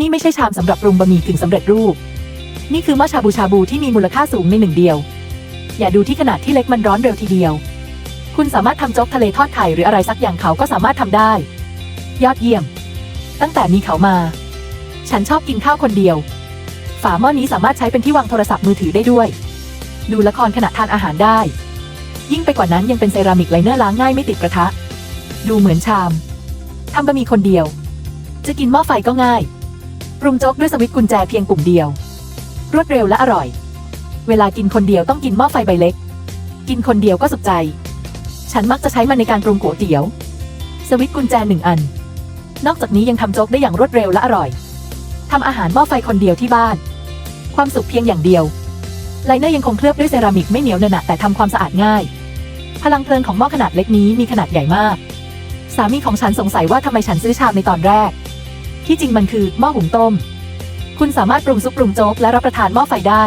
นี่ไม่ใช่ชามสำหรับปรุงบะหมี่ถึงสำเร็จรูป นี่คือหม้อชาบูชาบูที่มีมูลค่าสูงในหนึ่งเดียว อย่าดูที่ขนาดที่เล็กมันร้อนเร็วทีเดียว คุณสามารถทำโจ๊กทะเลทอดไข่หรืออะไรสักอย่างเขาก็สามารถทำได้ ยอดเยี่ยม ตั้งแต่มีเขามา ฉันชอบกินข้าวคนเดียว ฝาหม้อนี้สามารถใช้เป็นที่วางโทรศัพท์มือถือได้ด้วย ดูละครขณะทานอาหารได้ ยิ่งไปกว่านั้นยังเป็นเซรามิกไลเนอร์ล้างง่ายไม่ติดกระทะ ดูเหมือนชามทำบะหมี่คนเดียว จะกินหม้อไฟก็ง่าย ปรุงโจ๊กด้วยสวิตกุญแจเพียงปุ่มเดียว รวดเร็วและอร่อย เวลากินคนเดียวต้องกินหม้อไฟใบเล็ก กินคนเดียวก็สุขใจ ฉันมักจะใช้มันในการปรุงก๋วยเตี๋ยว สวิตกุญแจหนึ่งอัน นอกจากนี้ยังทำโจ๊กได้อย่างรวดเร็วและอร่อยทำอาหารหม้อไฟคนเดียวที่บ้าน ความสุขเพียงอย่างเดียวไลเนอร์ยังคงเคลือบด้วยเซรามิกไม่เหนียวเนอะหนะแต่ทำความสะอาดง่าย พลังเพลิงของหม้อขนาดเล็กนี้มีขนาดใหญ่มาก สามีของฉันสงสัยว่าทำไมฉันซื้อชามในตอนแรก ที่จริงมันคือหม้อหุงต้ม คุณสามารถปรุงซุปปรุงโจ๊กและรับประทานหม้อไฟได้